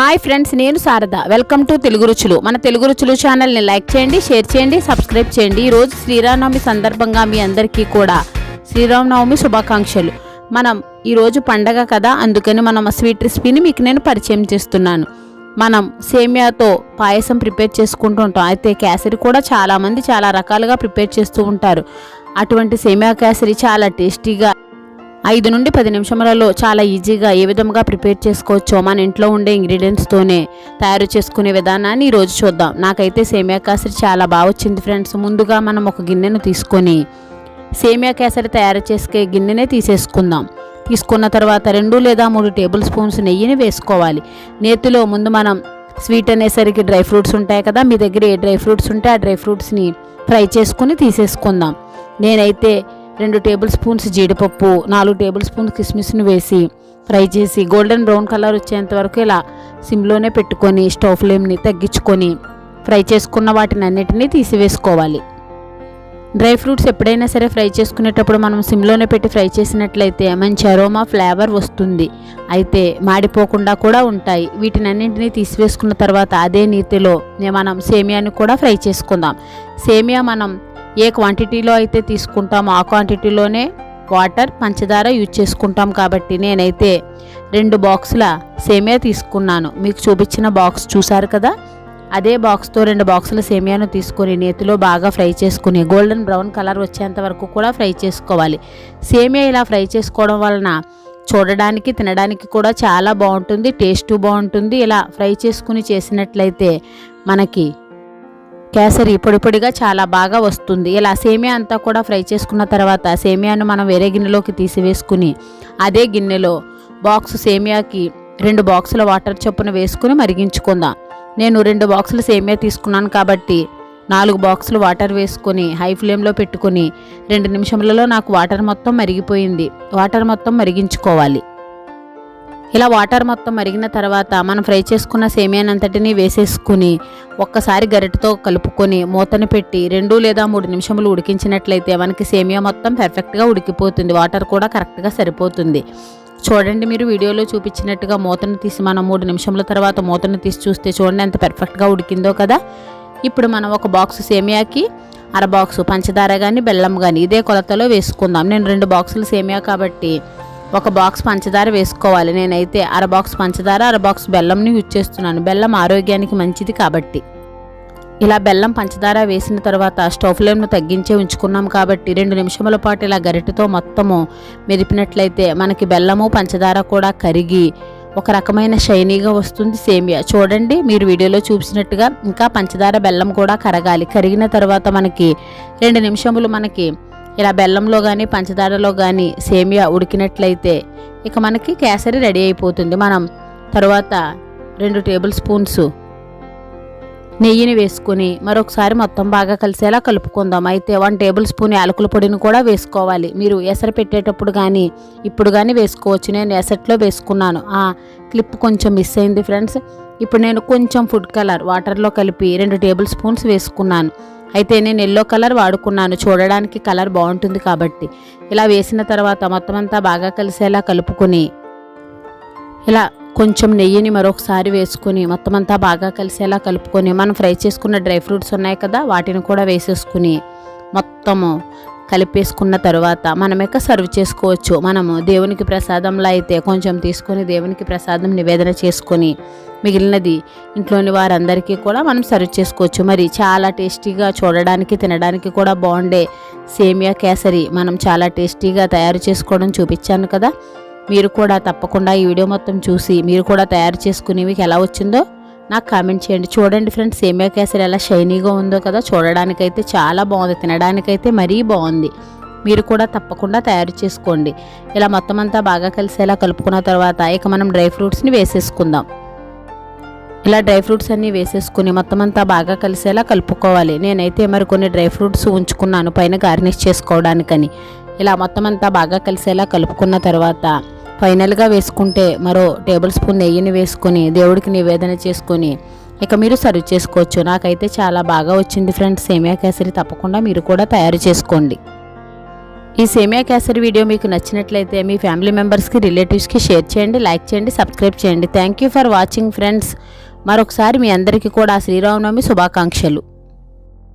Hi friends నేను Sharada. Welcome to Telugu రుచులు. మన తెలుగు రుచులు ఛానల్ని లైక్ చేయండి షేర్ చేయండి సబ్స్క్రైబ్ చేయండి. ఈరోజు శ్రీరామనవమి సందర్భంగా మీ అందరికీ కూడా శ్రీరామనవమి శుభాకాంక్షలు. మనం ఈరోజు పండగ కదా అందుకని మనం స్వీట్ రెసిపీని మీకు నేను పరిచయం చేస్తున్నాను. మనం సేమియాతో పాయసం ప్రిపేర్ చేసుకుంటూ ఉంటాం. అయితే కేసరి కూడా చాలామంది చాలా రకాలుగా ప్రిపేర్ చేస్తూ ఉంటారు. అటువంటి సేమియా కేసరి చాలా టేస్టీగా ఐదు నుండి పది నిమిషములలో చాలా ఈజీగా ఏ విధంగా ప్రిపేర్ చేసుకోవచ్చో మన ఇంట్లో ఉండే ఇంగ్రీడియంట్స్తోనే తయారు చేసుకునే విధానాన్ని ఈరోజు చూద్దాం. నాకైతే సేమియా కేసరి చాలా బాగా వచ్చింది ఫ్రెండ్స్ ముందుగా మనం ఒక గిన్నెను తీసుకొని సేమియా కేసరి తయారు చేసుకే గిన్నెనే తీసేసుకుందాం. తీసుకున్న తర్వాత రెండు లేదా మూడు టేబుల్ స్పూన్స్ నెయ్యిని వేసుకోవాలి. నేతిలో ముందు మనం స్వీట్ అనేసరికి డ్రై ఫ్రూట్స్ ఉంటాయి కదా మీ దగ్గర ఏ డ్రై ఫ్రూట్స్ ఉంటే ఆ డ్రై ఫ్రూట్స్ని ఫ్రై చేసుకుని తీసేసుకుందాం. నేనైతే రెండు టేబుల్ స్పూన్స్ జీడిపప్పు నాలుగు టేబుల్ స్పూన్స్ కిస్మిస్ని వేసి ఫ్రై చేసి గోల్డెన్ బ్రౌన్ కలర్ వచ్చేంత వరకు ఇలా సిమ్లోనే పెట్టుకొని స్టవ్ ఫ్లేమ్ని తగ్గించుకొని ఫ్రై చేసుకున్న వాటిని అన్నిటినీ తీసివేసుకోవాలి. డ్రై ఫ్రూట్స్ ఎప్పుడైనా సరే ఫ్రై చేసుకునేటప్పుడు మనం సిమ్లోనే పెట్టి ఫ్రై చేసినట్లయితే మంచి అరోమా ఫ్లేవర్ వస్తుంది. అయితే మాడిపోకుండా కూడా ఉంటాయి. వీటిని అన్నింటినీ తీసివేసుకున్న తర్వాత అదే నీతిలో మనం సేమియాని కూడా ఫ్రై చేసుకుందాం. సేమియా మనం ఏ క్వాంటిటీలో అయితే తీసుకుంటామో ఆ క్వాంటిటీలోనే వాటర్ పంచదార యూజ్ చేసుకుంటాం కాబట్టి నేనైతే రెండు బాక్సుల సేమియా తీసుకున్నాను. మీకు చూపించిన బాక్స్ చూసారు కదా? అదే బాక్స్తో రెండు బాక్సుల సేమియాను తీసుకొని నేతిలో బాగా ఫ్రై చేసుకుని గోల్డెన్ బ్రౌన్ కలర్ వచ్చేంత వరకు కూడా ఫ్రై చేసుకోవాలి. సేమియా ఇలా ఫ్రై చేసుకోవడం వలన చూడడానికి తినడానికి కూడా చాలా బాగుంటుంది టేస్ట్ బాగుంటుంది. ఇలా ఫ్రై చేసుకుని చేసినట్లయితే మనకి కేసరి పొడి పొడిగా చాలా బాగా వస్తుంది. ఇలా సేమియా అంతా కూడా ఫ్రై చేసుకున్న తర్వాత సేమియాను మనం వేరే గిన్నెలోకి తీసివేసుకుని అదే గిన్నెలో బాక్స్ సేమియాకి రెండు బాక్సుల వాటర్ చొప్పున వేసుకుని మరిగించుకుందాం. నేను రెండు బాక్సులు సేమియా తీసుకున్నాను కాబట్టి నాలుగు బాక్సులు వాటర్ వేసుకొని హై ఫ్లేమ్లో పెట్టుకొని రెండు నిమిషములలో నాకు వాటర్ మొత్తం మరిగిపోయింది. వాటర్ మొత్తం మరిగించుకోవాలి. ఇలా వాటర్ మొత్తం మరిగిన తర్వాత మనం ఫ్రై చేసుకున్న సేమియానంతటిని వేసేసుకుని ఒక్కసారి గరిటతో కలుపుకొని మూతను పెట్టి రెండు లేదా మూడు నిమిషములు ఉడికించినట్లయితే మనకి సేమియా మొత్తం పర్ఫెక్ట్గా ఉడికిపోతుంది. వాటర్ కూడా కరెక్ట్గా సరిపోతుంది. చూడండి మీరు వీడియోలో చూపించినట్టుగా మూతను తీసి మనం మూడు నిమిషముల తర్వాత మూతను తీసి చూస్తే చూడండి ఎంత పర్ఫెక్ట్గా ఉడికిందో కదా. ఇప్పుడు మనం ఒక బాక్స్ సేమియాకి అర బాక్సు పంచదార కానీ బెల్లం కానీ ఇదే కొలతలో వేసుకుందాం. నేను రెండు బాక్సులు సేమియా కాబట్టి ఒక బాక్స్ పంచదార వేసుకోవాలి. నేనైతే అర బాక్స్ పంచదార అర బాక్స్ బెల్లంని యూజ్ చేస్తున్నాను. బెల్లం ఆరోగ్యానికి మంచిది కాబట్టి. ఇలా బెల్లం పంచదార వేసిన తర్వాత స్టవ్ ఫ్లేమ్ను తగ్గించే ఉంచుకున్నాం కాబట్టి రెండు నిమిషముల పాటు ఇలా గరిటెతో మొత్తము మెదిపినట్లయితే మనకి బెల్లము పంచదార కూడా కరిగి ఒక రకమైన షైనీగా వస్తుంది. సేమియా. చూడండి మీరు వీడియోలో చూపించినట్టుగా ఇంకా పంచదార బెల్లం కూడా కరగాలి. కరిగిన తర్వాత మనకి రెండు నిమిషములు మనకి ఇలా బెల్లంలో కానీ పంచదారలో కానీ సేమియా ఉడికినట్లయితే ఇక మనకి కేసరి రెడీ అయిపోతుంది. మనం తర్వాత రెండు టేబుల్ స్పూన్స్ నెయ్యిని వేసుకుని మరొకసారి మొత్తం బాగా కలిసేలా కలుపుకుందాం. అయితే వన్ టేబుల్ స్పూన్ యాలకుల పొడిని కూడా వేసుకోవాలి. మీరు ఎసరు పెట్టేటప్పుడు కానీ ఇప్పుడు కానీ వేసుకోవచ్చు. నేను ఎసట్లో వేసుకున్నాను. ఆ క్లిప్ కొంచెం మిస్ అయింది ఫ్రెండ్స్. ఇప్పుడు నేను కొంచెం ఫుడ్ కలర్ వాటర్లో కలిపి రెండు టేబుల్ స్పూన్స్ వేసుకున్నాను. అయితే నేను ఎల్లో కలర్ వాడుకున్నాను. చూడడానికి కలర్ బాగుంటుంది కాబట్టి. ఇలా వేసిన తర్వాత మొత్తం అంతా బాగా కలిసేలా కలుపుకొని ఇలా కొంచెం నెయ్యిని మరొకసారి వేసుకొని మొత్తం అంతా బాగా కలిసేలా కలుపుకొని మనం ఫ్రై చేసుకున్న డ్రై ఫ్రూట్స్ ఉన్నాయి కదా వాటిని కూడా వేసేసుకుని మొత్తము కలిపేసుకున్న తర్వాత మనం ఇక సర్వ్ చేసుకోవచ్చు? మనము దేవునికి ప్రసాదంలో అయితే కొంచెం తీసుకొని దేవునికి ప్రసాదం నివేదన చేసుకొని మిగిలినది ఇంట్లోని వారందరికీ కూడా మనం సర్వ్ చేసుకోవచ్చు. మరి చాలా టేస్టీగా చూడడానికి తినడానికి కూడా బాగుండే సేమియా కేసరి మనం చాలా టేస్టీగా తయారు చేసుకోవడం చూపించాను కదా. మీరు కూడా తప్పకుండా ఈ వీడియో మొత్తం చూసి మీరు కూడా తయారు చేసుకుని మీకు ఎలా వచ్చిందో నాకు కామెంట్ చేయండి. చూడండి ఫ్రెండ్స్ సేమియా కేసరి ఎలా షైనీగా ఉందో కదా. చూడడానికైతే చాలా బాగుంది. తినడానికైతే మరీ బాగుంది. మీరు కూడా తప్పకుండా తయారు చేసుకోండి. ఇలా మొత్తం అంతా బాగా కలిసేలా కలుపుకున్న తర్వాత ఇక మనం డ్రై ఫ్రూట్స్ని వేసేసుకుందాం. ఇలా డ్రై ఫ్రూట్స్ అన్నీ వేసేసుకుని మొత్తం అంతా బాగా కలిసేలా కలుపుకోవాలి. నేనైతే మరి కొన్ని డ్రై ఫ్రూట్స్ ఉంచుకున్నాను పైన గార్నిష్ చేసుకోవడానికని. ఇలా మొత్తం అంతా బాగా కలిసేలా కలుపుకున్న తర్వాత ఫైనల్గా వేసుకుంటే మరో టేబుల్ స్పూన్ నెయ్యిని వేసుకొని దేవుడికి నివేదన చేసుకొని ఇక మీరు సర్వ్ చేసుకోవచ్చు. నాకైతే చాలా బాగా వచ్చింది ఫ్రెండ్స్. సేమియా కేసరి తప్పకుండా మీరు కూడా తయారు చేసుకోండి. ఈ సేమియా కేసరి వీడియో మీకు నచ్చినట్లయితే మీ ఫ్యామిలీ మెంబర్స్కి రిలేటివ్స్కి షేర్ చేయండి లైక్ చేయండి సబ్స్క్రైబ్ చేయండి. Thank you for watching friends. మరొకసారి మీ అందరికీ కూడా శ్రీరామనవమి శుభాకాంక్షలు.